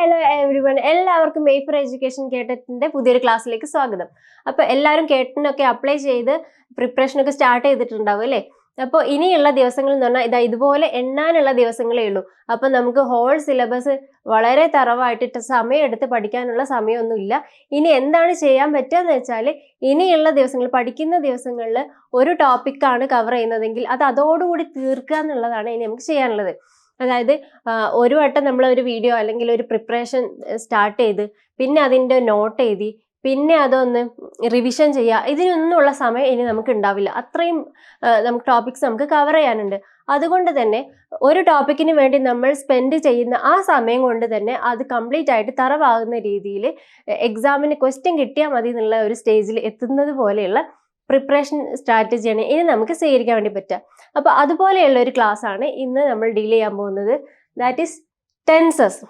Hello everyone എല്ലാവർക്കും may for education കേട്ടറ്റിന്റെ പുതിയൊരു ക്ലാസ്സിലേക്ക് സ്വാഗതം. അപ്പോൾ എല്ലാവരും കേട്ടിനൊക്കെ അപ്ലൈ ചെയ്ത് പ്രിപ്പറേഷനൊക്കെ സ്റ്റാർട്ട് ചെയ്തിട്ടുണ്ടാവും അല്ലേ? അപ്പോൾ ഇനിയുള്ള ദിവസങ്ങൾ എന്ന് പറഞ്ഞാൽ ഇതാ ഇതുപോലെ എണ്ണാനുള്ള ദിവസങ്ങളേ ഉള്ളൂ. അപ്പോൾ നമുക്ക് ഹോൾ സിലബസ് വളരെ തറവായിട്ടിട്ട് സമയമെടുത്ത് പഠിക്കാനുള്ള സമയമൊന്നുമില്ല ഇനി എന്താണ് ചെയ്യാൻ പറ്റുക എന്ന് വെച്ചാൽ ഇനിയുള്ള ദിവസങ്ങൾ പഠിക്കുന്ന ദിവസങ്ങളിൽ ഒരു ടോപ്പിക്കാണ് കവർ ചെയ്യുന്നതെങ്കിൽ അത് അതോടുകൂടി തീർക്കുക എന്നുള്ളതാണ് ഇനി നമുക്ക് ചെയ്യാനുള്ളത്. അതായത് ഒരു വട്ടം നമ്മൾ ഒരു വീഡിയോ അല്ലെങ്കിൽ ഒരു പ്രിപ്പറേഷൻ സ്റ്റാർട്ട് ചെയ്ത് പിന്നെ അതിന്റെ നോട്ട് എഴുതി പിന്നെ അതൊന്ന് റിവിഷൻ ചെയ്യുക ഇതിനൊന്നുള്ള സമയം ഇനി നമുക്ക് ഉണ്ടാവില്ല. അത്രയും നമുക്ക് ടോപ്പിക്സ് നമുക്ക് കവർ ചെയ്യാനുണ്ട്. അതുകൊണ്ട് തന്നെ ഒരു ടോപ്പിക്കിന് വേണ്ടി നമ്മൾ സ്പെൻഡ് ചെയ്യുന്ന ആ സമയം കൊണ്ട് തന്നെ അത് കംപ്ലീറ്റ് ആയിട്ട് തറവാകുന്ന രീതിയിൽ എക്സാമിന് ക്വസ്റ്റ്യൻ കിട്ടിയാൽ മതി എന്നുള്ള ഒരു സ്റ്റേജിൽ എത്തുന്നത് പോലെയുള്ള പ്രിപ്പറേഷൻ സ്ട്രാറ്റജിയാണ് ഇനി നമുക്ക് സ്വീകരിക്കാൻ വേണ്ടി പറ്റുക. അപ്പോൾ അതുപോലെയുള്ള ഒരു ക്ലാസ് ആണ് ഇന്ന് നമ്മൾ ഡീൽ ചെയ്യാൻ പോകുന്നത്. That is tenses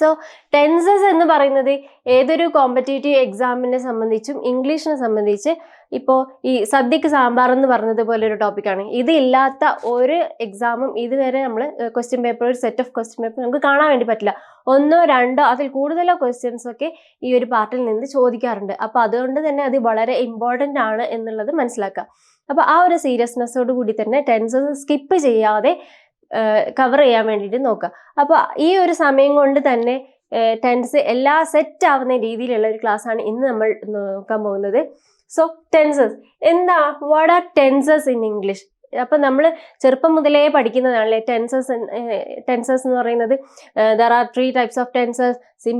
so tenses എന്ന് പറയുന്നത് ഏതൊരു കോമ്പറ്റേറ്റീവ് എക്സാമിനെ സംബന്ധിച്ചും ഇംഗ്ലീഷിനെ സംബന്ധിച്ച് ഇപ്പോൾ ഈ സദ്യക്ക് സാമ്പാർ എന്ന് പറഞ്ഞതുപോലെ ഒരു ടോപ്പിക്കാണ് ഇതില്ലാത്ത ഒരു എക്സാമും ഇതുവരെ നമ്മൾ ക്വസ്റ്റ്യൻ പേപ്പർ ഒരു സെറ്റ് ഓഫ് ക്വസ്റ്റ്യൻ പേപ്പർ നമുക്ക് കാണാൻ വേണ്ടി പറ്റില്ല. ഒന്നോ രണ്ടോ അതിൽ കൂടുതലോ ക്വസ്റ്റ്യൻസ് ഒക്കെ ഈ ഒരു പാർട്ടിൽ നിന്ന് ചോദിക്കാറുണ്ട്. അപ്പോൾ അതുകൊണ്ട് തന്നെ അത് വളരെ ഇമ്പോർട്ടന്റ് ആണ് എന്നുള്ളത് മനസ്സിലാക്കുക. അപ്പോൾ ആ ഒരു സീരിയസ്നെസ്സോട് കൂടി തന്നെ ടെൻസസ് സ്കിപ്പ് ചെയ്യാതെ കവർ ചെയ്യാൻ വേണ്ടിയിട്ട് നോക്കുക. അപ്പോൾ ഈ ഒരു സമയം കൊണ്ട് തന്നെ ടെൻസ് എല്ലാ സെറ്റ് ആവുന്ന രീതിയിലുള്ള ഒരു ക്ലാസ് ആണ് ഇന്ന് നമ്മൾ നോക്കാൻ പോകുന്നത്. സോ ടെൻസസ് എന്താ? What are tenses in English അപ്പം നമ്മൾ ചെറുപ്പം മുതലേ പഠിക്കുന്നതാണല്ലേ ടെൻസസ് ടെൻസസ് എന്ന് പറയുന്നത്? There are three types of tenses sim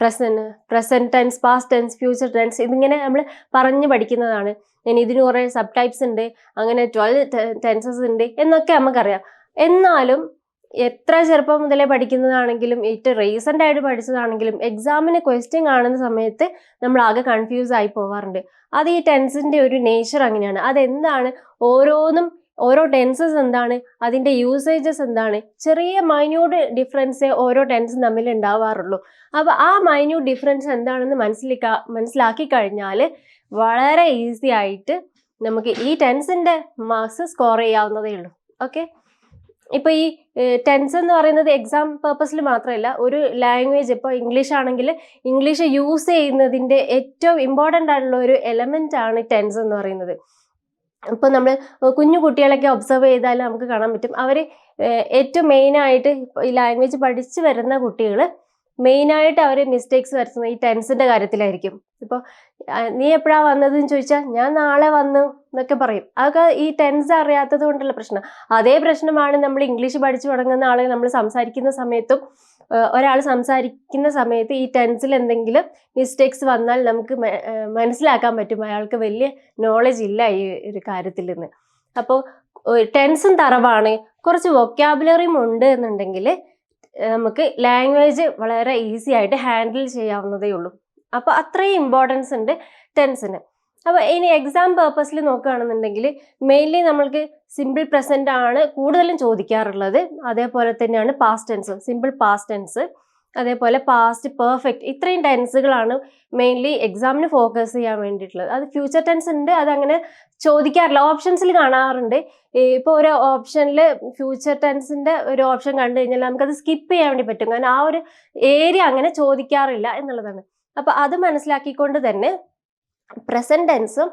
present present tense past tense future tense ഇതിങ്ങനെ നമ്മൾ പറഞ്ഞ് പഠിക്കുന്നതാണ്. ഇനി ഇതിന് കുറേ സബ് ടൈപ്സ് ഉണ്ട്. അങ്ങനെ ട്വൽവ് ടെൻസസ് ഉണ്ട് എന്നൊക്കെ നമുക്കറിയാം. എന്നാലും എത്ര ചെറുപ്പം മുതലേ പഠിക്കുന്നതാണെങ്കിലും ഏറ്റവും റീസെന്റ് ആയിട്ട് പഠിച്ചതാണെങ്കിലും എക്സാമിന് ക്വസ്റ്റ്യൻ കാണുന്ന സമയത്ത് നമ്മൾ ആകെ കൺഫ്യൂസ് ആയി പോവാറുണ്ട്. അത് ഈ ടെൻസിന്റെ ഒരു നേച്ചർ അങ്ങനെയാണ്. അതെന്താണ്? ഓരോന്നും ഓരോ ടെൻസസ് എന്താണ്? അതിന്റെ യൂസേജസ് എന്താണ്? ചെറിയ മൈന്യൂട്ട് ഡിഫറൻസേ ഓരോ ടെൻസും തമ്മിൽ ഉണ്ടാവാറുള്ളൂ. അപ്പോൾ ആ മൈന്യൂട്ട് ഡിഫറൻസ് എന്താണെന്ന് മനസ്സിലാക്കാ മനസ്സിലാക്കി കഴിഞ്ഞാൽ വളരെ ഈസി ആയിട്ട് നമുക്ക് ഈ ടെൻസിന്റെ മാർക്സ് സ്കോർ ചെയ്യാവുന്നതേ ഉള്ളൂ. ഓക്കെ ഇപ്പോൾ ഈ ടെൻസ് എന്ന് പറയുന്നത് എക്സാം പർപ്പസിൽ മാത്രമല്ല ഒരു ലാംഗ്വേജ് ഇപ്പോൾ ഇംഗ്ലീഷ് ആണെങ്കിൽ ഇംഗ്ലീഷ് യൂസ് ചെയ്യുന്നതിന്റെ ഏറ്റവും ഇമ്പോർട്ടന്റ് ആയിട്ടുള്ള ഒരു എലമെന്റ് ആണ് ടെൻസ് എന്ന് പറയുന്നത്. ഇപ്പോൾ നമ്മൾ കുഞ്ഞു കുട്ടികളൊക്കെ ഒബ്സർവ് ചെയ്താൽ നമുക്ക് കാണാൻ പറ്റും. അവർ ഏറ്റവും മെയിനായിട്ട് ഈ ലാംഗ്വേജ് പഠിച്ചു വരുന്ന കുട്ടികൾ മെയിനായിട്ട് അവർ മിസ്റ്റേക്സ് വരുത്തുന്നത് ഈ ടെൻസിന്റെ കാര്യത്തിലായിരിക്കും. ഇപ്പോൾ നീ എപ്പോഴാണ് വന്നതെന്ന് ചോദിച്ചാൽ ഞാൻ നാളെ വന്നു എന്നൊക്കെ പറയും. അതൊക്കെ ഈ ടെൻസ് അറിയാത്തത് കൊണ്ടുള്ള പ്രശ്നം. അതേ പ്രശ്നമാണ് നമ്മൾ ഇംഗ്ലീഷ് പഠിച്ചു തുടങ്ങുന്ന ആളെ നമ്മൾ സംസാരിക്കുന്ന സമയത്തും ഒരാൾ സംസാരിക്കുന്ന സമയത്ത് ഈ ടെൻസിൽ എന്തെങ്കിലും മിസ്റ്റേക്സ് വന്നാൽ നമുക്ക് മനസ്സിലാക്കാൻ പറ്റും. അയാൾക്ക് വലിയ നോളജ് ഇല്ല ഈ ഒരു കാര്യത്തിൽ നിന്ന്. അപ്പോൾ ടെൻസും തറവാണ്. കുറച്ച് വൊക്കാബുലറിയും ഉണ്ട് എന്നുണ്ടെങ്കിൽ നമുക്ക് ലാംഗ്വേജ് വളരെ ഈസി ആയിട്ട് ഹാൻഡിൽ ചെയ്യാവുന്നതേ ഉള്ളൂ. അപ്പോൾ അത്രയും ഇമ്പോർട്ടൻസ് ഉണ്ട് ടെൻസിന് അപ്പോൾ ഇനി എക്സാം പേർപ്പസിൽ നോക്കുകയാണെന്നുണ്ടെങ്കിൽ മെയിൻലി നമ്മൾക്ക് സിമ്പിൾ പ്രസന്റ് ആണ് കൂടുതലും ചോദിക്കാറുള്ളത്. അതേപോലെ തന്നെയാണ് past tense simple past tense അതേപോലെ പാസ്റ്റ് പെർഫെക്റ്റ് ഇത്രയും ടെൻസുകളാണ് മെയിൻലി എക്സാമിന് ഫോക്കസ് ചെയ്യാൻ വേണ്ടിയിട്ടുള്ളത്. അത് ഫ്യൂച്ചർ ടെൻസ് ഉണ്ട് അതങ്ങനെ ചോദിക്കാറില്ല. ഓപ്ഷൻസിൽ കാണാറുണ്ട്. ഇപ്പോൾ ഒരു ഓപ്ഷനിൽ ഫ്യൂച്ചർ ടെൻസിന്റെ ഒരു ഓപ്ഷൻ കണ്ടു കഴിഞ്ഞാൽ നമുക്കത് സ്കിപ്പ് ചെയ്യാൻ വേണ്ടി പറ്റും. കാരണം ആ ഒരു ഏരിയ അങ്ങനെ ചോദിക്കാറില്ല എന്നുള്ളതാണ്. അപ്പോൾ അത് മനസ്സിലാക്കിക്കൊണ്ട് തന്നെ പ്രസന്റ് ടെൻസും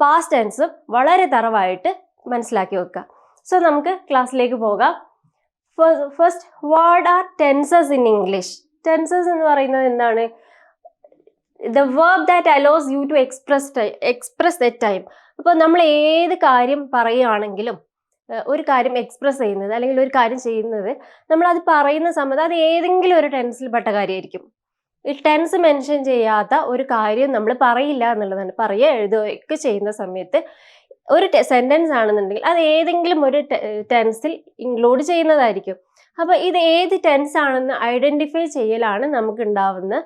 പാസ്റ്റ് ടെൻസും വളരെ തറവായിട്ട് മനസ്സിലാക്കി വെക്കുക. സോ നമുക്ക് ക്ലാസ്സിലേക്ക് പോകാം. First what are tenses in English tenses എന്ന് പറയുന്നത് എന്താണ്? The verb that allows you to express express the time അപ്പോൾ നമ്മൾ ഏത് കാര്യം പറയുകയാണെങ്കിലും ഒരു കാര്യം എക്സ്പ്രസ് ചെയ്യുന്നത് അല്ലെങ്കിൽ ഒരു കാര്യം ചെയ്യുന്നത് നമ്മൾ അത് പറയുന്ന സമയത്ത് അത് ഏതെങ്കിലും ഒരു ടെൻസിൽപ്പെട്ട കാര്യമായിരിക്കും. ഈ ടെൻസ് മെൻഷൻ ചെയ്യാത്ത ഒരു കാര്യം നമ്മൾ പറയില്ല എന്നുള്ളതാണ്. പറയുക എഴുതുകയൊക്കെ ചെയ്യുന്ന സമയത്ത് ഒരു സെന്റൻസ് ആണെന്നുണ്ടെങ്കിൽ അത് ഏതെങ്കിലും ഒരു ടെൻസിൽ ഇൻക്ലൂഡ് ചെയ്യുന്നതായിരിക്കും. അപ്പോൾ ഇത് ഏത് ടെൻസ് ആണെന്ന് ഐഡന്റിഫൈ ചെയ്യലാണ് നമുക്ക് ഉണ്ടാവുന്ന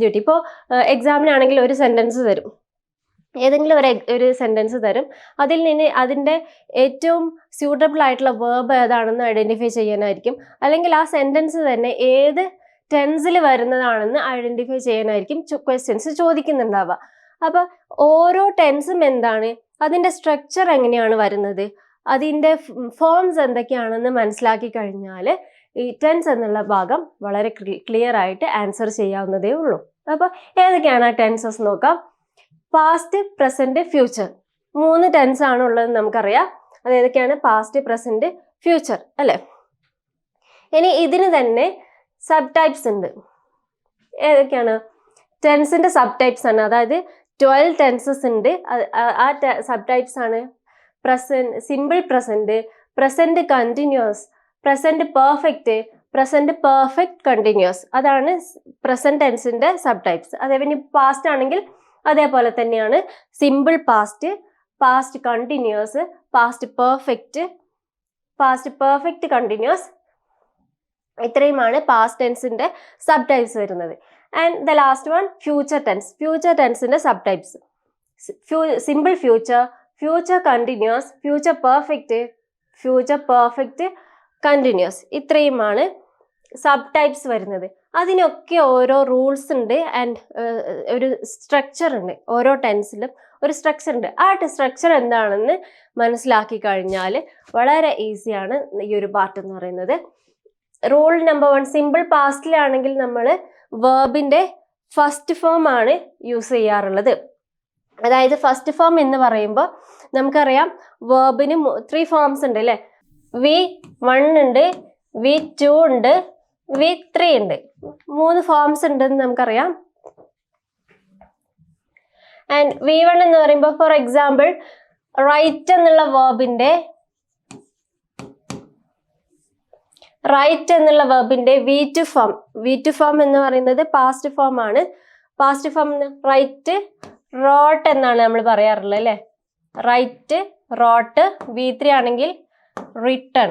ഡ്യൂട്ടി ഇപ്പോൾ എക്സാമിനാണെങ്കിൽ ഒരു സെന്റൻസ് തരും. ഏതെങ്കിലും ഒരു ഒരു സെന്റൻസ് തരും. അതിൽ നിന്ന് അതിന്റെ ഏറ്റവും സ്യൂട്ടബിൾ ആയിട്ടുള്ള വേർബ് ഏതാണെന്ന് ഐഡന്റിഫൈ ചെയ്യാനായിരിക്കും. അല്ലെങ്കിൽ ആ സെന്റൻസ് തന്നെ ഏത് ടെൻസിൽ വരുന്നതാണെന്ന് ഐഡന്റിഫൈ ചെയ്യാനായിരിക്കും ക്വസ്റ്റ്യൻസ് ചോദിക്കുന്നുണ്ടാവുക. അപ്പോൾ ഓരോ ടെൻസും എന്താണ്? അതിന്റെ സ്ട്രക്ചർ എങ്ങനെയാണ് വരുന്നത്? അതിന്റെ ഫോംസ് എന്തൊക്കെയാണെന്ന് മനസ്സിലാക്കി കഴിഞ്ഞാൽ ഈ ടെൻസ് എന്നുള്ള ഭാഗം വളരെ ക്ലിയർ ആയിട്ട് ആൻസർ ചെയ്യാവുന്നതേ ഉള്ളൂ. അപ്പോൾ ഏതൊക്കെയാണ് ആ ടെൻസസ് നോക്കാം? പാസ്റ്റ് പ്രസന്റ് ഫ്യൂച്ചർ മൂന്ന് ടെൻസ് ആണ് ഉള്ളത് നമുക്കറിയാം. അത് ഏതൊക്കെയാണ്? പാസ്റ്റ് പ്രസന്റ് ഫ്യൂച്ചർ അല്ലേ? ഇനി ഇതിന് തന്നെ സബ് ടൈപ്സ് ഉണ്ട്. ഏതൊക്കെയാണ്? ടെൻസിന്റെ സബ് ടൈപ്സ് ആണ്. അതായത് ട്വൽവ് ടെൻസസ് ഉണ്ട്. ആ സബ് ടൈപ്സ് ആണ്. Present simple present present continuous present perfect present perfect continuous. അതാണ് പ്രസന്റ് ടെൻസിന്റെ സബ് ടൈപ്സ് അതേപോലെ പാസ്റ്റ് ആണെങ്കിൽ അതേപോലെ തന്നെയാണ്. Simple past past continuous past perfect past perfect continuous. ഇത്രയുമാണ് പാസ്റ്റ് ടെൻസിന്റെ സബ് ടൈപ്സ് വരുന്നത്. And the last one future tense future ടെൻസിന്റെ sub types simple future future continuous future perfect future perfect continuous ഇത്രയുമാണ് sub types വരുന്നത്. അതിനൊക്കെ ഓരോ rules ഉണ്ട് and ഒരു structure ഉണ്ട്. ഓരോ ടെൻസിലും ഒരു സ്ട്രക്ചർ ഉണ്ട്. ആ സ്ട്രക്ചർ എന്താണെന്ന് മനസ്സിലാക്കി കഴിഞ്ഞാൽ വളരെ ഈസിയാണ് ഈ ഒരു പാർട്ട് എന്ന് പറയുന്നത്. റൂൾ നമ്പർ വൺ സിമ്പിൾ പാസ്റ്റിലാണെങ്കിൽ നമ്മൾ വേർബിന്റെ ഫസ്റ്റ് ഫോം ആണ് യൂസ് ചെയ്യാറുള്ളത്. അതായത് ഫസ്റ്റ് ഫോം എന്ന് പറയുമ്പോൾ നമുക്കറിയാം വേർബിന് ത്രീ ഫോംസ് ഉണ്ട് അല്ലേ? വി വൺ ഉണ്ട് വി ടു ഉണ്ട് വി ത്രീ ഉണ്ട്. മൂന്ന് ഫോംസ് ഉണ്ടെന്ന് നമുക്കറിയാം. ആൻഡ് വി വൺ എന്ന് പറയുമ്പോൾ ഫോർ എക്സാമ്പിൾ റൈറ്റ് എന്നുള്ള വേർബിന്റെ റൈറ്റ് എന്നുള്ള വെർബിന്റെ V two form V two form എന്ന് പറയുന്നത് പാസ്റ്റ് ഫോം ആണ്. പാസ്റ്റ് ഫോം റൈറ്റ് റോട്ട് എന്നാണ് നമ്മൾ പറയാറുള്ളത് അല്ലേ? റൈറ്റ് റോട്ട് വി ത്രീ ആണെങ്കിൽ റിട്ടേൺ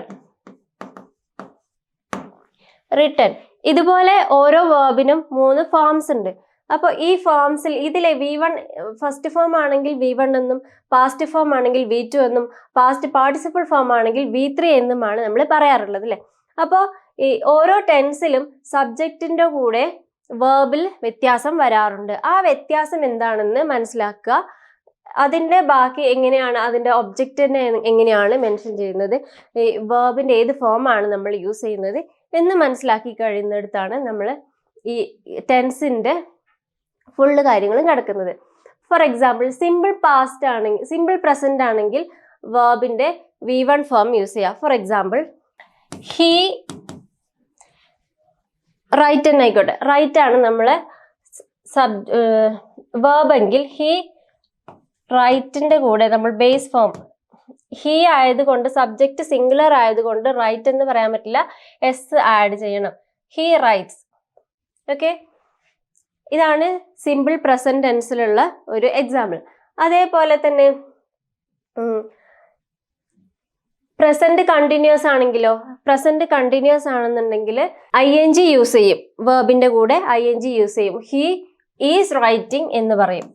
റിട്ടേൺ ഇതുപോലെ ഓരോ വേർബിനും മൂന്ന് ഫോംസ് ഉണ്ട്. അപ്പോൾ ഈ ഫോംസിൽ ഇതിലെ വി വൺ ഫസ്റ്റ് ഫോം ആണെങ്കിൽ വി വൺ എന്നും പാസ്റ്റ് ഫോം ആണെങ്കിൽ വി ടു എന്നും പാസ്റ്റ് പാർട്ടിസിപ്പിൾ ഫോം ആണെങ്കിൽ വി ത്രീ എന്നുമാണ് നമ്മൾ പറയാറുള്ളത് അല്ലേ? അപ്പോൾ ഈ ഓരോ ടെൻസിലും സബ്ജക്റ്റിന്റെ കൂടെ വേർബിൽ വ്യത്യാസം വരാറുണ്ട്. ആ വ്യത്യാസം എന്താണെന്ന് മനസ്സിലാക്കുക. അതിന്റെ ബാക്കി എങ്ങനെയാണ് അതിന്റെ ഒബ്ജക്റ്റിനെ എങ്ങനെയാണ് മെൻഷൻ ചെയ്യുന്നത്? ഈ വേർബിന്റെ ഏത് ഫോമാണ് നമ്മൾ യൂസ് ചെയ്യുന്നത് എന്ന് മനസ്സിലാക്കി കഴിയുന്നിടത്താണ് നമ്മൾ ഈ ടെൻസിന്റെ ഫുള്ള് കാര്യങ്ങളും കിടക്കുന്നത് ഫോർ എക്സാമ്പിൾ സിമ്പിൾ പാസ്റ്റ് ആണെങ്കിൽ സിമ്പിൾ പ്രസന്റ് ആണെങ്കിൽ വേർബിന്റെ വി വൺ ഫോം യൂസ് ചെയ്യുക ഫോർ എക്സാമ്പിൾ ഹീ റൈറ്റ് തന്നെ ആയിക്കോട്ടെ റൈറ്റ് ആണ് നമ്മളെ സബ് വേർബ് എങ്കിൽ ഹീ റൈറ്റിന്റെ കൂടെ നമ്മൾ ബേസ് ഫോം ഹീ ആയതുകൊണ്ട് സബ്ജക്റ്റ് സിംഗുലർ ആയതുകൊണ്ട് റൈറ്റ് എന്ന് പറയാൻ പറ്റില്ല. എസ് ആഡ് ചെയ്യണം. ഹീ റൈറ്റ്സ് ഓക്കെ ഇതാണ് സിമ്പിൾ പ്രസന്റ് ടെൻസിലുള്ള ഒരു എക്സാമ്പിൾ അതേപോലെ തന്നെ പ്രസന്റ് കണ്ടിന്യൂസ് ആണെങ്കിലോ? പ്രസന്റ് കണ്ടിന്യൂസ് ആണെന്നുണ്ടെങ്കിൽ ഐ എൻ ജി യൂസ് ചെയ്യും വേർബിന്റെ കൂടെ ഐ എൻ ജി യൂസ് ചെയ്യും. ഹി ഈസ് റൈറ്റിംഗ് എന്ന് പറയും.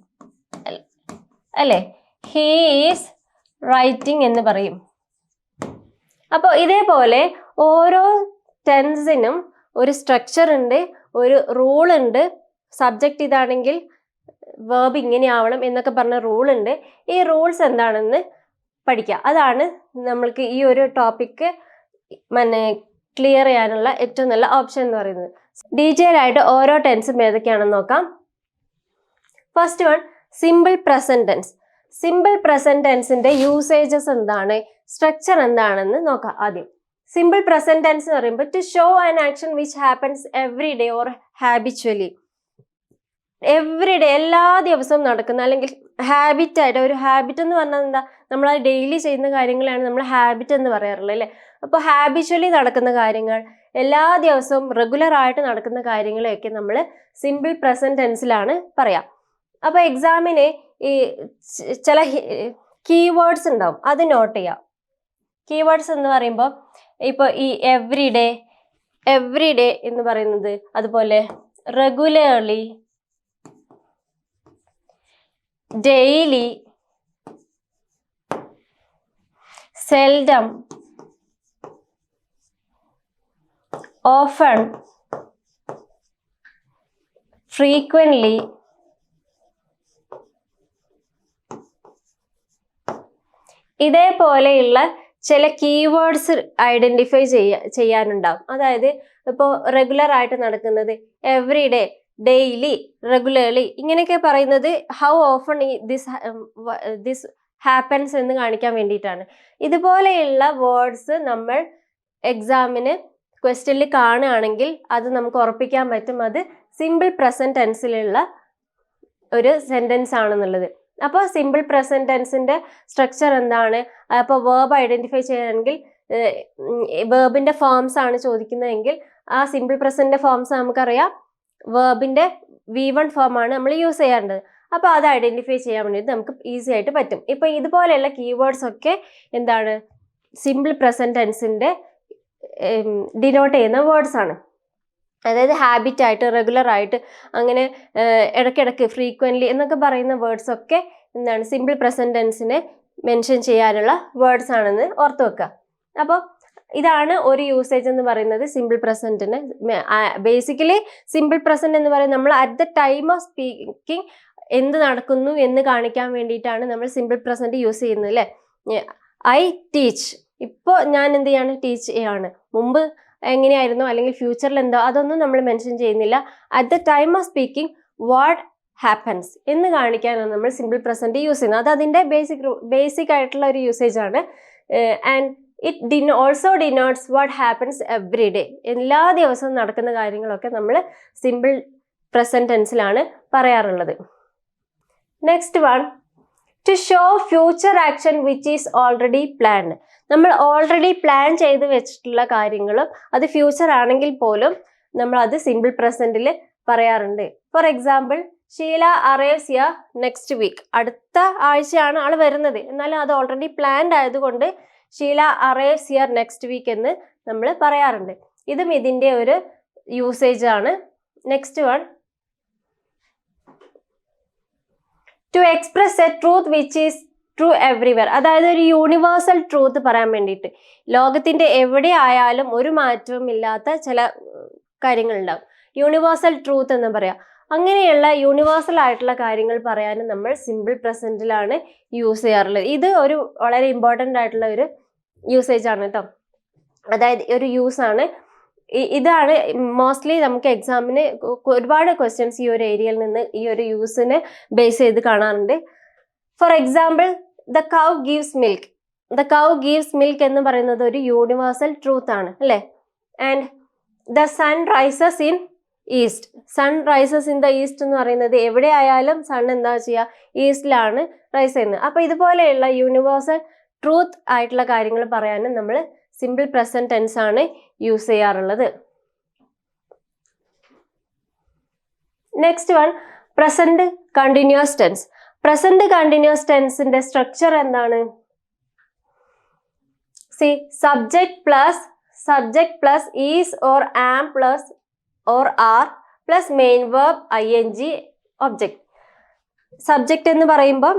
അല്ലേ? ഹി ഈസ് റൈറ്റിംഗ് എന്ന് പറയും. അപ്പോൾ ഇതേപോലെ ഓരോ ടെൻസിനും ഒരു സ്ട്രക്ചർ ഉണ്ട് ഒരു റൂൾ ഉണ്ട്. സബ്ജക്റ്റ് ഇതാണെങ്കിൽ വേർബ് ഇങ്ങനെയാവണം എന്നൊക്കെ പറഞ്ഞ റൂൾ ഉണ്ട്. ഈ റൂൾസ് എന്താണെന്ന് പഠിക്കുക അതാണ് നമ്മൾക്ക് ഈ ഒരു ടോപ്പിക്ക് പിന്നെ ക്ലിയർ ചെയ്യാനുള്ള ഏറ്റവും നല്ല ഓപ്ഷൻ എന്ന് പറയുന്നത്. ഡീറ്റെയിൽ ആയിട്ട് ഓരോ ടെൻസും ഏതൊക്കെയാണെന്ന് നോക്കാം. First one simple present tense simple present ടെൻസിന്റെ usages എന്താണ്? സ്ട്രക്ചർ എന്താണെന്ന് നോക്കാം ആദ്യം. സിമ്പിൾ പ്രസന്റ് ടെൻസ് എന്ന് പറയുമ്പോൾ to show an action which happens every day or habitually every day എല്ലാ ദിവസവും നടക്കുന്ന അല്ലെങ്കിൽ ഹാബിറ്റ് ആയിട്ട് ഒരു ഹാബിറ്റ് എന്ന് പറഞ്ഞാൽ എന്താ? നമ്മൾ ഡെയിലി ചെയ്യുന്ന കാര്യങ്ങളാണ് നമ്മൾ ഹാബിറ്റ് എന്ന് പറയാറുള്ളത് അല്ലേ? അപ്പോൾ ഹാബിച്വലി നടക്കുന്ന കാര്യങ്ങൾ എല്ലാ ദിവസവും റെഗുലർ ആയിട്ട് നടക്കുന്ന കാര്യങ്ങളെയൊക്കെ നമ്മൾ സിമ്പിൾ പ്രസന്റ് ടെൻസിലാണ് പറയാം. അപ്പോൾ എക്സാമിന് ഈ ചില കീവേഡ്സ് ഉണ്ടാവും അത് നോട്ട് ചെയ്യാം. കീവേഡ്സ് എന്ന് പറയുമ്പോൾ ഇപ്പോൾ ഈ എവ്രി ഡേ എവ്രി ഡേ എന്ന് പറയുന്നത് അതുപോലെ regularly daily seldom often frequently ഇതേപോലെയുള്ള ചില കീവേഡ്സ് ഐഡന്റിഫൈ ചെയ്യാ ചെയ്യാനുണ്ടാവും. അതായത് ഇപ്പോൾ റെഗുലർ ആയിട്ട് നടക്കുന്നത് എവറി ഡേ ഡെയിലി റെഗുലർലി ഇങ്ങനെയൊക്കെ പറയുന്നത് ഹൗ ഓഫൺ ഈ ദിസ് ദിസ് ഹാപ്പൻസ് എന്ന് കാണിക്കാൻ വേണ്ടിയിട്ടാണ്. ഇതുപോലെയുള്ള വേർഡ്സ് നമ്മൾ എക്സാമിന് ക്വസ്റ്റ്യനിൽ കാണുകയാണെങ്കിൽ അത് നമുക്ക് ഉറപ്പിക്കാൻ പറ്റും. അത് സിമ്പിൾ പ്രസന്റ് ടെൻസിലുള്ള ഒരു സെന്റൻസ് ആണെന്നുള്ളത്. അപ്പോൾ സിമ്പിൾ പ്രസന്റ് ടെൻസിന്റെ സ്ട്രക്ചർ എന്താണ്? അപ്പോൾ വേർബ് ഐഡന്റിഫൈ ചെയ്യണമെങ്കിൽ വേർബിന്റെ ഫോംസ് ആണ് ചോദിക്കുന്നതെങ്കിൽ ആ സിമ്പിൾ പ്രസന്റിന്റെ ഫോംസ് നമുക്കറിയാം. വേർബിന്റെ വി വൺ ഫോം ആണ് നമ്മൾ യൂസ് ചെയ്യാറുണ്ട്. അപ്പോൾ അത് ഐഡന്റിഫൈ ചെയ്യാൻ വേണ്ടി നമുക്ക് ഈസി ആയിട്ട് പറ്റും. ഇപ്പൊ ഇതുപോലെയുള്ള കീവേഡ്സ് ഒക്കെ എന്താണ്? സിമ്പിൾ പ്രസന്റ് ടെൻസിന്റെ ഡിനോട്ട് ചെയ്യുന്ന വേർഡ്സ് ആണ്. അതായത് ഹാബിറ്റ് ആയിട്ട് റെഗുലർ ആയിട്ട് അങ്ങനെ ഇടയ്ക്കിടയ്ക്ക് ഫ്രീക്വന്റ്ലി എന്നൊക്കെ പറയുന്ന വേർഡ്സ് ഒക്കെ എന്താണ്? സിമ്പിൾ പ്രസന്റൻസിനെ മെൻഷൻ ചെയ്യാനുള്ള വേർഡ്സ് ആണെന്ന് ഓർത്ത് വെക്കുക. അപ്പോൾ ഇതാണ് ഒരു യൂസേജ് എന്ന് പറയുന്നത് സിമ്പിൾ പ്രസന്റിന് ബേസിക്കലി സിമ്പിൾ പ്രസന്റ് എന്ന് പറയുന്നത് നമ്മൾ at the time of speaking എന്ത് നടക്കുന്നു എന്ന് കാണിക്കാൻ വേണ്ടിയിട്ടാണ് നമ്മൾ സിമ്പിൾ പ്രസന്റ് യൂസ് ചെയ്യുന്നത് അല്ലേ ഐ ടീച്ച് ഇപ്പോൾ ഞാൻ എന്ത് ചെയ്യാണ്? ടീച്ച് ചെയ്യാണ്. മുമ്പ് എങ്ങനെയായിരുന്നു? അല്ലെങ്കിൽ ഫ്യൂച്ചറിൽ എന്തോ? അതൊന്നും നമ്മൾ മെൻഷൻ ചെയ്യുന്നില്ല. At the time of speaking what happens എന്ന് കാണിക്കാനാണ് നമ്മൾ സിമ്പിൾ പ്രസന്റ് യൂസ് ചെയ്യുന്നത്. അത് അതിന്റെ ബേസിക് ബേസിക് ആയിട്ടുള്ള ഒരു യൂസേജ് ആണ്. And it din also denotes what happens every day എല്ലാ ദിവസവും നടക്കുന്ന കാര്യങ്ങളൊക്കെ നമ്മൾ സിമ്പിൾ പ്രസന്റ് ടെൻസിലാണ് പറയാറുള്ളത്. Next one to show future action which is already planned നമ്മൾ ഓൾറെഡി പ്ലാൻ ചെയ്ത് വെച്ചിട്ടുള്ള കാര്യങ്ങളും അത് ഫ്യൂച്ചർ ആണെങ്കിൽ പോലും നമ്മൾ അത് സിമ്പിൾ പ്രസന്റിൽ പറയാറുണ്ട്. ഫോർ എക്സാമ്പിൾ ഷീല അറേവ്സ് യ നെക്സ്റ്റ് വീക്ക് അടുത്ത ആഴ്ചയാണ് ആൾ വരുന്നത്. എന്നാലും അത് ഓൾറെഡി പ്ലാൻഡ് ആയതുകൊണ്ട് Sheela arrives here next week എന്ന് നമ്മൾ പറയാറുണ്ട്. ഇതും ഇതിന്റെ ഒരു യൂസേജ് ആണ്. Next one to express a truth which is true everywhere അതായത് ഒരു യൂണിവേഴ്സൽ ട്രൂത്ത് പറയാൻ വേണ്ടിയിട്ട്. ലോകത്തിന്റെ എവിടെ ആയാലും ഒരു മാറ്റവും ഇല്ലാത്ത ചില കാര്യങ്ങളുണ്ടാവും യൂണിവേഴ്സൽ ട്രൂത്ത് എന്ന് പറയാം. അങ്ങനെയുള്ള യൂണിവേഴ്സൽ ആയിട്ടുള്ള കാര്യങ്ങൾ പറയാനും നമ്മൾ സിമ്പിൾ പ്രസന്റിലാണ് യൂസ് ചെയ്യാറുള്ളത്. ഇത് ഒരു വളരെ ഇമ്പോർട്ടന്റ് ആയിട്ടുള്ള ഒരു യൂസേജ് ആണ് കേട്ടോ അതായത് ഒരു യൂസ് ആണ്. ഇതാണ് മോസ്റ്റ്ലി നമുക്ക് എക്സാമിന് ഒരുപാട് ക്വസ്റ്റ്യൻസ് ഈ ഒരു ഏരിയയിൽ നിന്ന് ഈ ഒരു യൂസിനെ ബേസ് ചെയ്ത് കാണാറുണ്ട്. For example the cow gives milk the cow gives milk എന്ന് പറയുന്നത് ഒരു യൂണിവേഴ്സൽ ട്രൂത്ത് ആണ് അല്ലേ? And the sun rises in east. Sun rises in the east എന്ന് പറയുന്നത് എവിടെ ആയാലും സൺ എന്താ ചെയ്യുക ഈസ്റ്റിലാണ് റൈസ് ചെയ്യുന്നത്. അപ്പോൾ ഇതുപോലെയുള്ള യൂണിവേഴ്സൽ ട്രൂത്ത് ആയിട്ടുള്ള കാര്യങ്ങൾ പറയാനും നമ്മൾ സിമ്പിൾ പ്രസന്റ് ടെൻസ് ആണ് യൂസ് ചെയ്യാറുള്ളത്. Next one present continuous tense. Present continuous ടെൻസിന്റെ structure എന്താണ്? C subject plus subject plus is or am plus or are plus main verb I N G object subject എന്ന് പറയുമ്പോൾ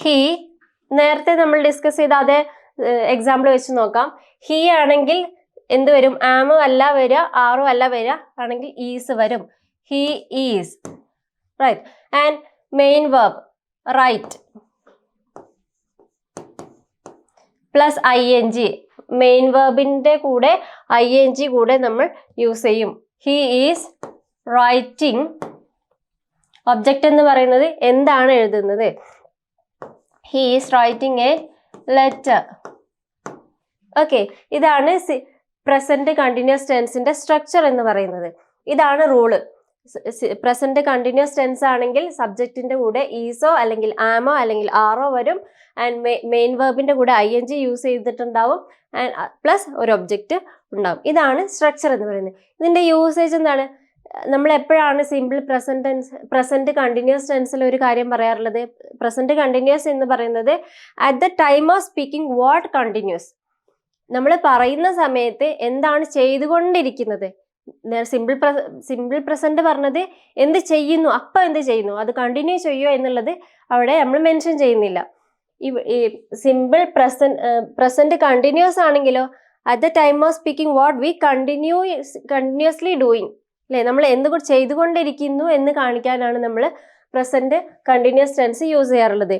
he നേരത്തെ നമ്മൾ discuss ചെയ്ത അതേ example വെച്ച് നോക്കാം. ഹി ആണെങ്കിൽ എന്ത് വരും? ആമോ അല്ല വരിക ആറും അല്ല വരിക ആണെങ്കിൽ ഈസ് വരും. He is write and main verb write plus I N G main വേർബിന്റെ കൂടെ ഐ എൻ ജി കൂടെ നമ്മൾ യൂസ് ചെയ്യും. ഹി ഈസ് റൈറ്റിംഗ് ഒബ്ജക്റ്റ് എന്ന് പറയുന്നത് എന്താണ് എഴുതുന്നത്? He is writing a letter okay ഇതാണ് പ്രസന്റ് കണ്ടിന്യൂസ് ടെൻസിന്റെ സ്ട്രക്ചർ എന്ന് പറയുന്നത്. ഇതാണ് റൂൾ പ്രസന്റ് കണ്ടിന്യൂസ് ടെൻസ് ആണെങ്കിൽ സബ്ജക്റ്റിന്റെ കൂടെ ഈസോ അല്ലെങ്കിൽ ആമോ അല്ലെങ്കിൽ ആറോ വരും. ആൻഡ് മെയിൻ വേർബിന്റെ കൂടെ ഐ എൻ ജി യൂസ് ചെയ്തിട്ടുണ്ടാവും. പ്ലസ് ഒരു ഒബ്ജക്റ്റ് ഉണ്ടാകും ഇതാണ് സ്ട്രക്ചർ എന്ന് പറയുന്നത്. ഇതിന്റെ യൂസേജ് എന്താണ്? നമ്മൾ എപ്പോഴാണ് simple present tense present continuous ടെൻസിൽ ഒരു കാര്യം പറയാറുള്ളത്? പ്രസന്റ് കണ്ടിന്യൂസ് എന്ന് പറയുന്നത് at the time of speaking what continuous നമ്മൾ പറയുന്ന സമയത്ത് എന്താണ് ചെയ്തുകൊണ്ടിരിക്കുന്നത്? സിമ്പിൾ സിമ്പിൾ പ്രസന്റ് പറഞ്ഞത് എന്ത് ചെയ്യുന്നു? അപ്പം എന്ത് ചെയ്യുന്നു? അത് കണ്ടിന്യൂ ചെയ്യുമോ എന്നുള്ളത് അവിടെ നമ്മൾ മെൻഷൻ ചെയ്യുന്നില്ല. ഈ സിമ്പിൾ പ്രസന്റ് പ്രസന്റ് കണ്ടിന്യൂസ് ആണെങ്കിലോ at the time of speaking what we continue continuously doing അല്ലേ നമ്മൾ എന്തുകൊണ്ട് ചെയ്തുകൊണ്ടിരിക്കുന്നു എന്ന് കാണിക്കാനാണ് നമ്മൾ പ്രസന്റ് കണ്ടിന്യൂസ് ടെൻസ് യൂസ് ചെയ്യാറുള്ളത്.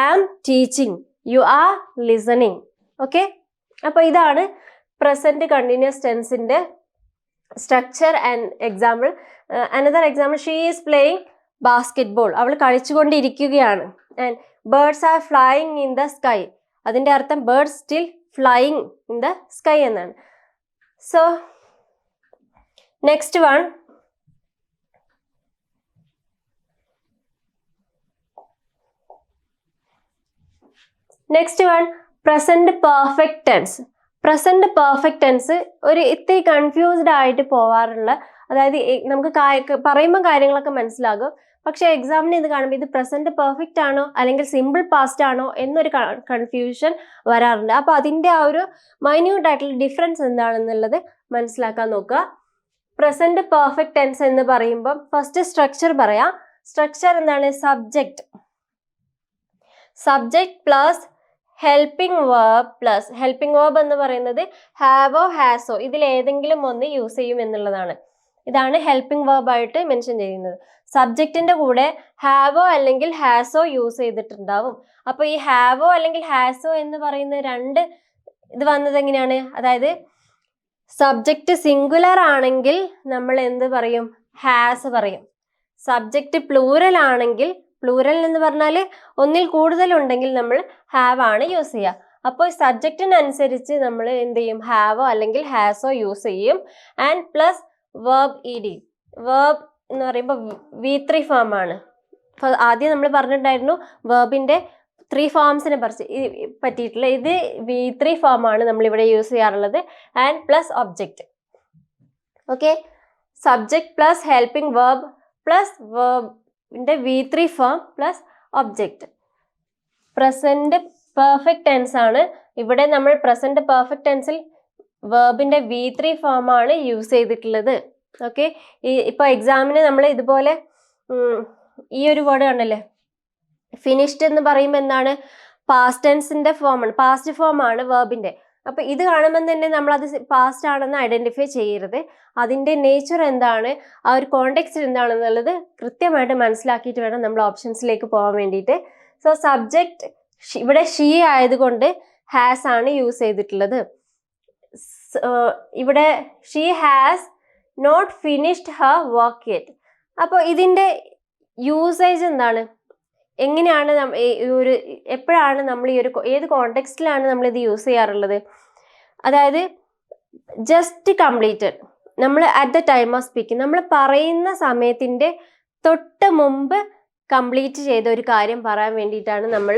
Am teaching you are listening okay അപ്പോൾ ഇതാണ് present continuous ടെൻസിന്റെ structure and example another example she is playing basketball അവൾ കളിച്ചുകൊണ്ടിരിക്കുകയാണ്. And birds are flying in the sky അതിന്റെ അർത്ഥം birds still flying in the sky എന്നാണ്. So next one next one present perfect tense present perfect tense ഒരു ഇത്തിരി confused ആയിട്ട് പോവാറുള്ള അതായത് നമുക്ക് പറയുമ്പോൾ കാര്യങ്ങളൊക്കെ മനസ്സിലാകും. പക്ഷെ എക്സാമിന് ഇത് കാണുമ്പോൾ ഇത് പ്രസന്റ് പെർഫെക്റ്റ് ആണോ? അല്ലെങ്കിൽ സിമ്പിൾ പാസ്റ്റ് ആണോ? എന്നൊരു കൺഫ്യൂഷൻ വരാറുണ്ട്. അപ്പൊ അതിന്റെ ആ ഒരു മൈന്യൂട്ട് ആയിട്ടുള്ള ഡിഫറൻസ് എന്താണെന്നുള്ളത് മനസ്സിലാക്കാൻ നോക്കുക. പ്രസന്റ് പെർഫെക്റ്റ് ടെൻസ് എന്ന് പറയുമ്പോൾ ഫസ്റ്റ് സ്ട്രക്ചർ പറയാം. സ്ട്രക്ചർ എന്താണ്? Subject subject plus helping verb plus helping verb എന്ന് പറയുന്നത് ഹാവോ ഹാസോ ഇതിൽ ഏതെങ്കിലും ഒന്ന് യൂസ് ചെയ്യും എന്നുള്ളതാണ്. ഇതാണ് ഹെൽപ്പിംഗ് വേർബ് ആയിട്ട് മെൻഷൻ ചെയ്യുന്നത്. സബ്ജക്റ്റിന്റെ കൂടെ ഹാവോ അല്ലെങ്കിൽ ഹാസോ യൂസ് ചെയ്തിട്ടുണ്ടാവും. അപ്പോൾ ഈ ഹാവോ അല്ലെങ്കിൽ ഹാസോ എന്ന് പറയുന്ന രണ്ട് ഇത് വന്നത് എങ്ങനെയാണ്? അതായത് സബ്ജക്റ്റ് സിംഗുലർ ആണെങ്കിൽ നമ്മൾ എന്ത് പറയും? ഹാസ് പറയും. സബ്ജക്റ്റ് പ്ലൂരൽ ആണെങ്കിൽ പ്ലൂരൽ എന്ന് പറഞ്ഞാൽ ഒന്നിൽ കൂടുതൽ ഉണ്ടെങ്കിൽ നമ്മൾ ഹാവ് ആണ് യൂസ് ചെയ്യുക. അപ്പോൾ സബ്ജക്റ്റിനനുസരിച്ച് നമ്മൾ എന്ത് ചെയ്യും? ഹാവോ അല്ലെങ്കിൽ ഹാസോ യൂസ് ചെയ്യും. And plus verb E D verb എന്ന് പറയുമ്പോൾ വി ത്രീ ഫോം ആണ്. ആദ്യം നമ്മൾ പറഞ്ഞിട്ടുണ്ടായിരുന്നു വേർബിന്റെ ത്രീ ഫോംസിനെ പറിച്ച് പറ്റിയിട്ടുള്ള ഇത് വി ത്രീ ഫോം ആണ് നമ്മളിവിടെ യൂസ് ചെയ്യാറുള്ളത്. And plus object okay subject plus helping verb plus വേർബിന്റെ V three form plus object present perfect tense ആണ്. ഇവിടെ നമ്മൾ പ്രസന്റ് പെർഫെക്റ്റ് ടെൻസിൽ വേർബിന്റെ വി ത്രീ ഫോമാണ് യൂസ് ചെയ്തിട്ടുള്ളത്. ഓക്കെ ഇപ്പോൾ എക്സാമിന് നമ്മൾ ഇതുപോലെ ഈ ഒരു വേർഡ് കണ്ടല്ലേ? ഫിനിഷ്ഡ് എന്ന് പറയുമ്പോൾ എന്താണ് പാസ്റ്റ് ടെൻസിന്റെ ഫോം ആണ്. പാസ്റ്റ് ഫോമാണ് ആണ് വേർബിന്റെ. അപ്പൊ ഇത് കാണുമ്പോൾ തന്നെ നമ്മൾ അത് പാസ്റ്റ് ആണെന്ന് ഐഡന്റിഫൈ ചെയ്യരുത്. അതിന്റെ നേച്ചർ എന്താണ് ആ ഒരു കോണ്ടെക്സ്റ്റ് എന്താണെന്നുള്ളത് കൃത്യമായിട്ട് മനസ്സിലാക്കിയിട്ട് വേണം നമ്മൾ ഓപ്ഷൻസിലേക്ക് പോകാൻ വേണ്ടിയിട്ട്. സോ സബ്ജക്റ്റ് ഇവിടെ ഷീ ആയതുകൊണ്ട് ഹാസ് ആണ് യൂസ് ചെയ്തിട്ടുള്ളത്. ഇവിടെ she has not finished her work yet അപ്പോൾ ഇതിന്റെ യൂസേജ് എന്താണ്? എങ്ങനെയാണ് ഒരു എപ്പോഴാണ് നമ്മൾ ഈ ഒരു ഏത് കോണ്ടെക്സ്റ്റിലാണ് നമ്മൾ ഇത് യൂസ് ചെയ്യാറുള്ളത്? അതായത് ജസ്റ്റ് കംപ്ലീറ്റഡ് നമ്മൾ at the time of speaking നമ്മൾ പറയുന്ന സമയത്തിന്റെ തൊട്ട് മുമ്പ് കംപ്ലീറ്റ് ചെയ്ത ഒരു കാര്യം പറയാൻ വേണ്ടിയിട്ടാണ് നമ്മൾ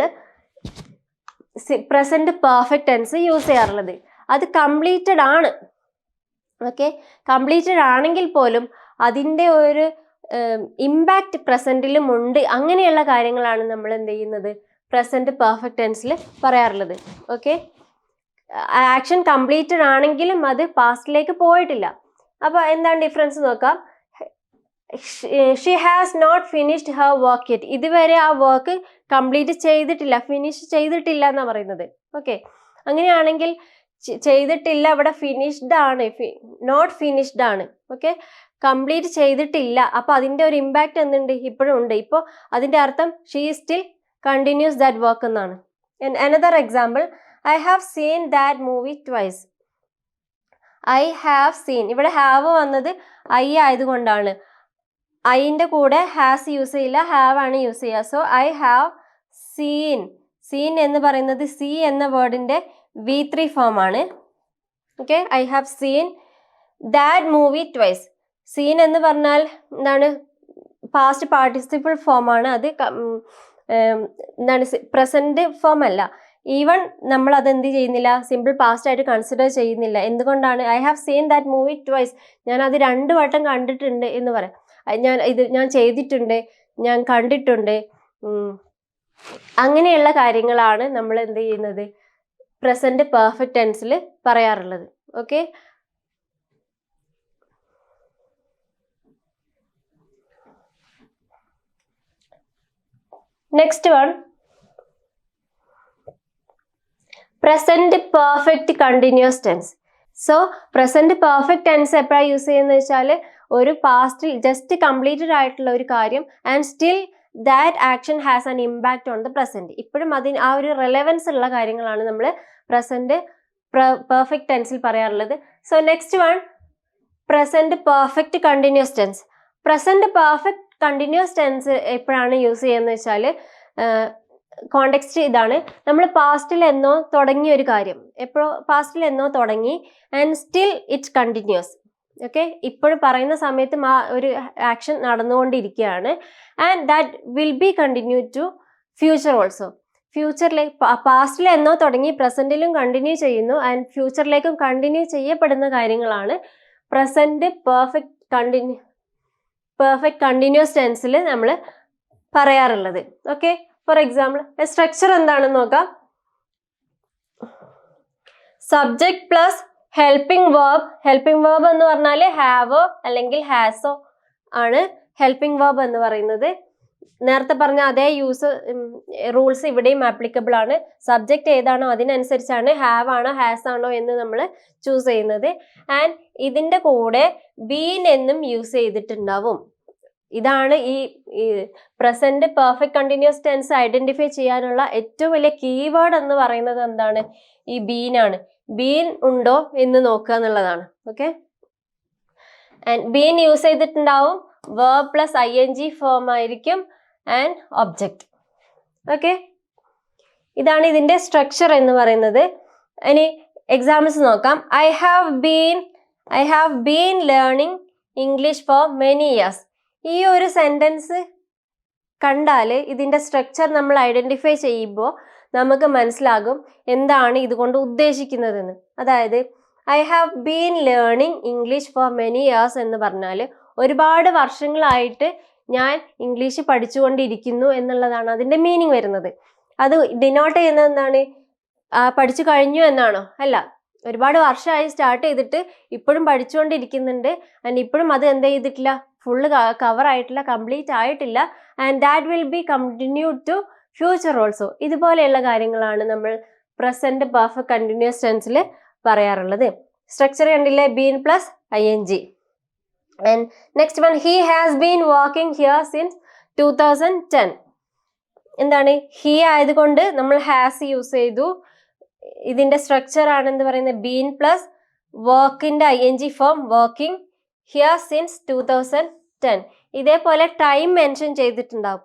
പ്രസന്റ് പെർഫെക്റ്റ് ടെൻസ് യൂസ് ചെയ്യാറുള്ളത്. അത് കംപ്ലീറ്റഡ് ആണ്. ഓക്കെ കംപ്ലീറ്റഡ് ആണെങ്കിൽ പോലും അതിന്റെ ഒരു ഇമ്പാക്റ്റ് പ്രസന്റിലും ഉണ്ട്. അങ്ങനെയുള്ള കാര്യങ്ങളാണ് നമ്മൾ എന്ത് ചെയ്യുന്നത്? പ്രസന്റ് പെർഫെക്റ്റ് ടെൻസിൽ പറയാറുള്ളത്. ഓക്കെ ആക്ഷൻ കംപ്ലീറ്റഡ് ആണെങ്കിലും അത് പാസ്റ്റിലേക്ക് പോയിട്ടില്ല. അപ്പോൾ എന്താണ് ഡിഫറൻസ് നോക്കാം? She has not finished her work yet ഇതുവരെ ആ വർക്ക് കംപ്ലീറ്റ് ചെയ്തിട്ടില്ല ഫിനിഷ് ചെയ്തിട്ടില്ല എന്നാണ് പറയുന്നത്. ഓക്കെ അങ്ങനെയാണെങ്കിൽ ചെയ്തിട്ടില്ല ഇവിടെ ഫിനിഷ്ഡ് ആണ്. നോട്ട് ഫിനിഷ്ഡ് ആണ്. ഓക്കെ കംപ്ലീറ്റ് ചെയ്തിട്ടില്ല. അപ്പോൾ അതിന്റെ ഒരു ഇമ്പാക്റ്റ് എന്തുണ്ട്? ഇപ്പോഴും ഉണ്ട്. ഇപ്പോൾ അതിന്റെ അർത്ഥം she still continues that work എന്നാണ്. Another example I have seen that movie twice I have seen ഇവിടെ ഹാവ് വന്നത് ഐ ആയതുകൊണ്ടാണ്. ഐന്റെ കൂടെ ഹാസ് യൂസ് ചെയ്യില്ല ഹാവ് ആണ് യൂസ് ചെയ്യുക. So I have seen seen എന്ന് പറയുന്നത് സി എന്ന വേർഡിന്റെ വി ത്രീ ആണ്. Okay I have seen that movie twice seen എന്ന് പറഞ്ഞാൽ എന്താണ്? പാസ്റ്റ് പാർട്ടിസിപ്പിൾ ഫോം ആണ്. അത് എന്താണ് പ്രസന്റ് ഫോം അല്ല. ഈവൺ നമ്മൾ അത് എന്ത് ചെയ്യുന്നില്ല? സിമ്പിൾ പാസ്റ്റ് ആയിട്ട് കൺസിഡർ ചെയ്യുന്നില്ല. എന്തുകൊണ്ടാണ്? I have seen that movie twice ഞാൻ അത് രണ്ട് വട്ടം കണ്ടിട്ടുണ്ട് എന്ന് പറയാം. ഞാൻ ഇത് ഞാൻ ചെയ്തിട്ടുണ്ട്. ഞാൻ കണ്ടിട്ടുണ്ട്. അങ്ങനെയുള്ള കാര്യങ്ങളാണ് നമ്മൾ എന്ത് ചെയ്യുന്നത്? പ്രസന്റ് പെർഫെക്റ്റ് ടെൻസിൽ പറയാറുള്ളത്. Okay next one present perfect continuous tense so present perfect tense എപ്പോഴാണ് യൂസ് ചെയ്യുന്നത് വെച്ചാൽ ഒരു പാസ്റ്റിൽ ജസ്റ്റ് കംപ്ലീറ്റഡ് ആയിട്ടുള്ള ഒരു കാര്യം and still that action has an impact on the present ഇപ്പോഴും അതിന് ആ ഒരു റെലവൻസ് ഉള്ള കാര്യങ്ങളാണ് നമ്മൾ പ്രസന്റ് പെർഫെക്റ്റ് ടെൻസിൽ പറയാറുള്ളത്. So next one present perfect continuous tense present perfect continuous tense എപ്പോഴാണ് യൂസ് ചെയ്യുന്നത് വെച്ചാൽ കോണ്ടെക്സ്റ്റ് ഇതാണ്. നമ്മൾ പാസ്റ്റിൽ എന്നോ തുടങ്ങിയ ഒരു കാര്യം. എപ്പോഴോ പാസ്റ്റിൽ എന്നോ തുടങ്ങി and still it continues okay? ഇപ്പോഴും പറയുന്ന സമയത്തും ആ ഒരു ആക്ഷൻ നടന്നുകൊണ്ടിരിക്കുകയാണ്. And that will be continue to future also. ഫ്യൂച്ചറിലേക്ക് പാസ്റ്റിൽ എന്നോ തുടങ്ങി പ്രസന്റിലും കണ്ടിന്യൂ ചെയ്യുന്നു. ആൻഡ് ഫ്യൂച്ചറിലേക്കും കണ്ടിന്യൂ ചെയ്യപ്പെടുന്ന കാര്യങ്ങളാണ്. Present perfect continue perfect continuous ടെൻസിൽ നമ്മൾ പറയാറുള്ളത്. ഓക്കെ? ഫോർ എക്സാമ്പിൾ സ്ട്രക്ചർ എന്താണെന്ന് നോക്കാം. Subject plus helping verb helping verb എന്ന് പറഞ്ഞാൽ ഹാവോ അല്ലെങ്കിൽ ഹാസോ ആണ് ഹെൽപ്പിംഗ് വേർബ് എന്ന് പറയുന്നത്. നേരത്തെ പറഞ്ഞ അതേ യൂസ് റൂൾസ് ഇവിടെയും ആപ്ലിക്കബിൾ ആണ്. സബ്ജക്റ്റ് ഏതാണോ അതിനനുസരിച്ചാണ് ഹാവ് ആണോ ഹാസ് ആണോ എന്ന് നമ്മൾ ചൂസ് ചെയ്യുന്നത്. ആൻഡ് ഇതിന്റെ കൂടെ ബീൻ എന്നും യൂസ് ചെയ്തിട്ടുണ്ടാവും. ഇതാണ് ഈ present perfect continuous tense identify ചെയ്യാനുള്ള ഏറ്റവും വലിയ കീവേഡ് എന്ന് പറയുന്നത് എന്താണ്? ഈ ബീൻ ആണ്. ബീൻ ഉണ്ടോ എന്ന് നോക്കുക എന്നുള്ളതാണ്. ഓക്കെ ആൻഡ് ബീൻ യൂസ് ചെയ്തിട്ടുണ്ടാവും. Verb plus I N G form ആയിരിക്കും. ആൻഡ് ഒബ്ജക്റ്റ് ഓക്കെ ഇതാണ് ഇതിന്റെ സ്ട്രക്ചർ എന്ന് പറയുന്നത്. ഇനി എക്സാമ്പിൾസ് നോക്കാം. I have been I have been learning English for many years ഈ ഒരു സെന്റൻസ് കണ്ടാൽ ഇതിന്റെ സ്ട്രക്ചർ നമ്മൾ ഐഡന്റിഫൈ ചെയ്യുമ്പോൾ നമുക്ക് മനസ്സിലാകും എന്താണ് ഇതുകൊണ്ട് ഉദ്ദേശിക്കുന്നതെന്ന്. അതായത് I have been learning English for many years എന്ന് പറഞ്ഞാൽ ഒരുപാട് വർഷങ്ങളായിട്ട് ഞാൻ ഇംഗ്ലീഷ് പഠിച്ചുകൊണ്ടിരിക്കുന്നു എന്നുള്ളതാണ് അതിന്റെ മീനിങ് വരുന്നത്. അത് ഡിനോട്ട് ചെയ്യുന്നത് എന്താണ്? പഠിച്ചു കഴിഞ്ഞു എന്നാണോ? അല്ല. ഒരുപാട് വർഷമായി സ്റ്റാർട്ട് ചെയ്തിട്ട് ഇപ്പോഴും പഠിച്ചുകൊണ്ടിരിക്കുന്നുണ്ട്. ആൻഡ് ഇപ്പോഴും അത് എന്ത് ചെയ്തിട്ടില്ല? ഫുള്ള് കവർ ആയിട്ടില്ല കംപ്ലീറ്റ് ആയിട്ടില്ല. And that will be continue to future also ഇതുപോലെയുള്ള കാര്യങ്ങളാണ് നമ്മൾ പ്രസന്റ് പെർഫെക്റ്റ് കണ്ടിന്യൂസ് ടെൻസിൽ പറയാറുള്ളത്. സ്ട്രക്ചർ കണ്ടില്ലേ? Been plus I N G and next one he has been working here since two thousand ten എന്താണ്? He ആയതുകൊണ്ട് നമ്മൾ has use ചെയ്തു. ഇതിന്റെ സ്ട്രക്ചർ എന്ന് പറയുന്നത് ബീൻ പ്ലസ് വർക്കിന്റെ I N G form working here since two thousand ten ഇതേപോലെ time mention ചെയ്തിട്ടുണ്ടാവും.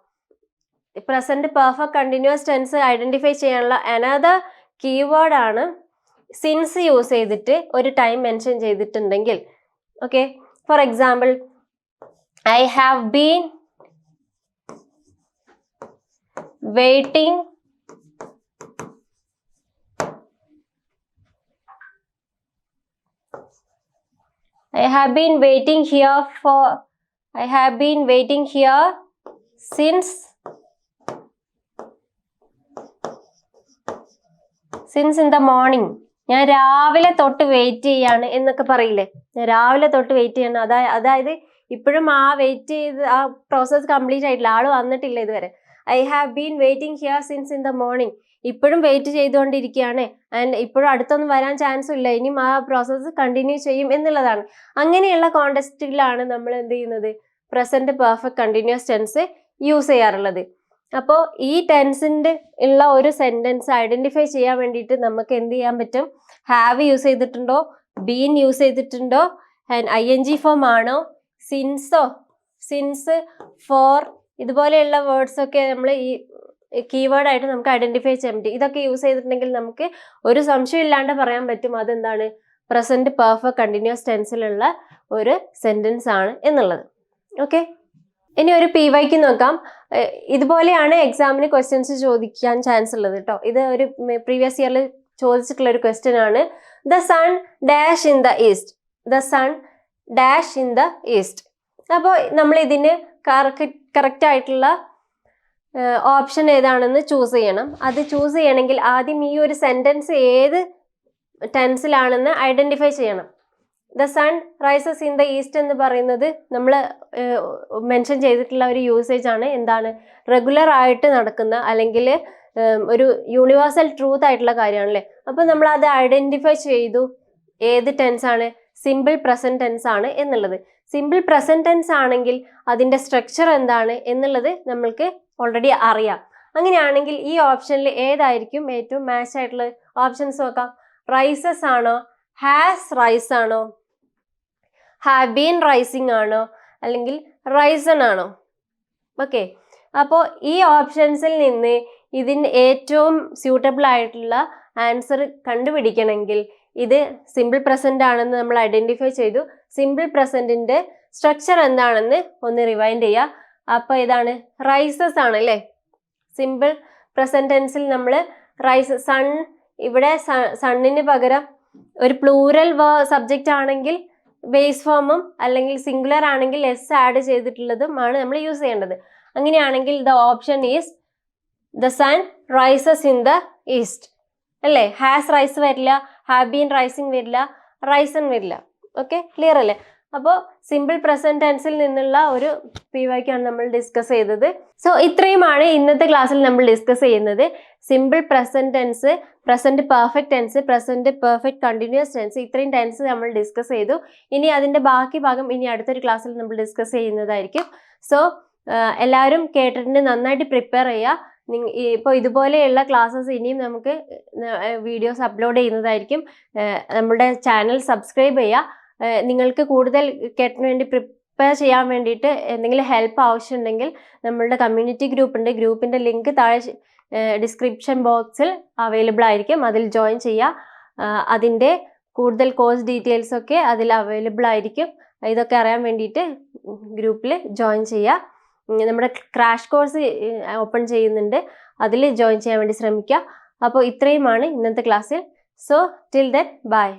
Present perfect continuous tense identify ചെയ്യാനുള്ള അനദർ കീവേഡ് ആണ് സിൻസ് യൂസ് ചെയ്തിട്ട് ഒരു ടൈം മെൻഷൻ ചെയ്തിട്ടുണ്ടെങ്കിൽ. Okay for example I have been waiting I have been waiting here for I have been waiting here since since in the morning. ഞാൻ രാവിലെ തൊട്ട് wait ചെയ്യാണ് എന്നൊക്കെ പറയില്ലേ? ഞാൻ രാവിലെ തൊട്ട് വെയിറ്റ് ചെയ്യണം. അതാ അതായത് ഇപ്പോഴും ആ വെയിറ്റ് ചെയ്ത് ആ പ്രോസസ്സ് കംപ്ലീറ്റ് ആയിട്ടില്ല. ആൾ വന്നിട്ടില്ല ഇതുവരെ. I have been waiting here since in the morning ഇപ്പോഴും വെയിറ്റ് ചെയ്തുകൊണ്ടിരിക്കുകയാണ്. ആൻഡ് ഇപ്പോഴും അടുത്തൊന്നും വരാൻ ചാൻസ് ഇല്ല. ഇനിയും ആ പ്രോസസ്സ് കണ്ടിന്യൂ ചെയ്യും എന്നുള്ളതാണ്. അങ്ങനെയുള്ള കോണ്ടസ്റ്റിലാണ് നമ്മൾ എന്ത് ചെയ്യുന്നത്? Present perfect continuous tense use ചെയ്യാറുള്ളത്. അപ്പോൾ ഈ ടെൻസിന്റെ ഉള്ള ഒരു സെന്റൻസ് ഐഡന്റിഫൈ ചെയ്യാൻ വേണ്ടിയിട്ട് നമുക്ക് എന്ത് ചെയ്യാൻ പറ്റും? ഹാവ് യൂസ് ചെയ്തിട്ടുണ്ടോ? ബീൻ യൂസ് ചെയ്തിട്ടുണ്ടോ? And I N G form ആണോ സിൻസോ സിൻസ് ഫോർ ഇതുപോലെയുള്ള വേർഡ്സ് ഒക്കെ നമ്മൾ ഈ കീവേഡ് ആയിട്ട് നമുക്ക് ഐഡന്റിഫൈ ചെയ്യാൻ പറ്റും. ഇതൊക്കെ യൂസ് ചെയ്തിട്ടുണ്ടെങ്കിൽ നമുക്ക് ഒരു സംശയം ഇല്ലാണ്ട് പറയാൻ പറ്റും അതെന്താണ്? പ്രസന്റ് പെർഫെക്റ്റ് കണ്ടിന്യൂസ് ടെൻസിലുള്ള ഒരു സെന്റൻസ് ആണ് എന്നുള്ളത്. ഓക്കെ ഇനി ഒരു പി വൈക്ക് നോക്കാം. ഇതുപോലെയാണ് എക്സാമിന് ക്വസ്റ്റ്യൻസ് ചോദിക്കാൻ ചാൻസ് ഉള്ളത് കേട്ടോ ഇത് ഒരു പ്രീവിയസ് ഇയറിൽ ചോദിച്ചിട്ടുള്ള ഒരു ക്വസ്റ്റ്യൻ ആണ്. The sun dash in the east the sun dash in the east അപ്പോൾ നമ്മൾ ഇതിന് കറക്റ്റ് കറക്റ്റ് ആയിട്ടുള്ള ഓപ്ഷൻ ഏതാണെന്ന് ചൂസ് ചെയ്യണം. അത് ചൂസ് ചെയ്യണമെങ്കിൽ ആദ്യം ഈ ഒരു സെന്റൻസ് ഏത് ടെൻസിലാണെന്ന് ഐഡന്റിഫൈ ചെയ്യണം. The sun rises in the east എന്ന് പറയുന്നത് നമ്മൾ മെൻഷൻ ചെയ്തിട്ടുള്ള ഒരു യൂസേജ് ആണ്. എന്താണ്? റെഗുലർ ആയിട്ട് നടക്കുന്ന അല്ലെങ്കിൽ ഒരു യൂണിവേഴ്സൽ ട്രൂത്ത് ആയിട്ടുള്ള കാര്യമാണല്ലേ? അപ്പോൾ നമ്മൾ അത് ഐഡന്റിഫൈ ചെയ്തു. ഏത് ടെൻസാണ് സിമ്പിൾ പ്രസന്റ് ടെൻസ് ആണ് എന്നുള്ളത്. സിമ്പിൾ പ്രസന്റ് ടെൻസ് ആണെങ്കിൽ അതിന്റെ സ്ട്രക്ചർ എന്താണ് എന്നുള്ളത് നമ്മൾക്ക് ഓൾറെഡി അറിയാം. അങ്ങനെയാണെങ്കിൽ ഈ ഓപ്ഷനിൽ ഏതായിരിക്കും ഏറ്റവും മാച്ച് ആയിട്ടുള്ള ഓപ്ഷൻസ് നോക്കാം. റൈസസ് ആണോ? ഹാസ് റൈസ് ആണോ? ഹാവ് ബീൻ റൈസിങ് ആണോ? അല്ലെങ്കിൽ റൈസൺ ആണോ? ഓക്കെ അപ്പോൾ ഈ ഓപ്ഷൻസിൽ നിന്ന് ഇതിന് ഏറ്റവും സ്യൂട്ടബിൾ ആയിട്ടുള്ള ആൻസർ കണ്ടുപിടിക്കണമെങ്കിൽ ഇത് സിമ്പിൾ പ്രസന്റ് ആണെന്ന് നമ്മൾ ഐഡന്റിഫൈ ചെയ്തു. സിമ്പിൾ പ്രസന്റിന്റെ സ്ട്രക്ചർ എന്താണെന്ന് ഒന്ന് റിവൈൻഡ് ചെയ്യുക അപ്പോൾ ഇതാണ് റൈസസ് ആണ് അല്ലേ സിമ്പിൾ പ്രസന്റ് ടെൻസിൽ നമ്മൾ റൈസ് സൺ ഇവിടെ സണ്ണിന് പകരം ഒരു പ്ലൂറൽ സബ്ജക്റ്റ് ആണെങ്കിൽ ബേസ് ഫോമും അല്ലെങ്കിൽ സിംഗുലർ ആണെങ്കിൽ എസ് ആഡ് ചെയ്തിട്ടുള്ളതുമാണ് നമ്മൾ യൂസ് ചെയ്യേണ്ടത്. അങ്ങനെയാണെങ്കിൽ the option is the sun rises in the east അല്ലേ? ഹാസ് റൈസ് വരില്ല ഹാവ് ബീൻ റൈസിങ് വരില്ല റൈസൺ വരില്ല. ഓക്കെ ക്ലിയർ അല്ലേ? അപ്പോൾ സിമ്പിൾ പ്രസന്റ് ടെൻസിൽ നിന്നുള്ള ഒരു പി വൈക്കാണ് നമ്മൾ ഡിസ്കസ് ചെയ്തത്. സോ ഇത്രയുമാണ് ഇന്നത്തെ ക്ലാസ്സിൽ നമ്മൾ ഡിസ്കസ് ചെയ്യുന്നത്. Simple present tense present perfect tense present perfect continuous tense ഇത്രയും ടെൻസ് നമ്മൾ ഡിസ്കസ് ചെയ്തു. ഇനി അതിന്റെ ബാക്കി ഭാഗം ഇനി അടുത്തൊരു ക്ലാസ്സിൽ നമ്മൾ ഡിസ്കസ് ചെയ്യുന്നതായിരിക്കും. സോ എല്ലാവരും കേട്ടിട്ട് നന്നായിട്ട് പ്രിപ്പയർ ചെയ്യുക. ഇപ്പോൾ ഇതുപോലെയുള്ള ക്ലാസ്സസ് ഇനിയും നമുക്ക് വീഡിയോസ് അപ്ലോഡ് ചെയ്യുന്നതായിരിക്കും. നമ്മുടെ ചാനൽ സബ്സ്ക്രൈബ് ചെയ്യുക. നിങ്ങൾക്ക് കൂടുതൽ കേട്ടിന് വേണ്ടി പ്രിപ്പയർ ചെയ്യാൻ വേണ്ടിയിട്ട് എന്തെങ്കിലും ഹെൽപ്പ് ആവശ്യമുണ്ടെങ്കിൽ നമ്മളുടെ കമ്മ്യൂണിറ്റി ഗ്രൂപ്പ് ഉണ്ട്. ഗ്രൂപ്പിന്റെ ലിങ്ക് താഴെ ഡിസ്ക്രിപ്ഷൻ ബോക്സിൽ അവൈലബിൾ ആയിരിക്കും. അതിൽ ജോയിൻ ചെയ്യുക. അതിന്റെ കൂടുതൽ കോഴ്സ് ഡീറ്റെയിൽസ് ഒക്കെ അതിൽ അവൈലബിൾ ആയിരിക്കും. ഇതൊക്കെ അറിയാൻ വേണ്ടിയിട്ട് ഗ്രൂപ്പിൽ ജോയിൻ ചെയ്യുക. നമ്മുടെ ക്രാഷ് കോഴ്സ് ഓപ്പൺ ചെയ്യുന്നുണ്ട്. അതിൽ ജോയിൻ ചെയ്യാൻ വേണ്ടി ശ്രമിക്കുക. അപ്പോൾ ഇത്രയുമാണ് ഇന്നത്തെ ക്ലാസ്സിൽ സോ ടിൽ ദെൻ ബൈ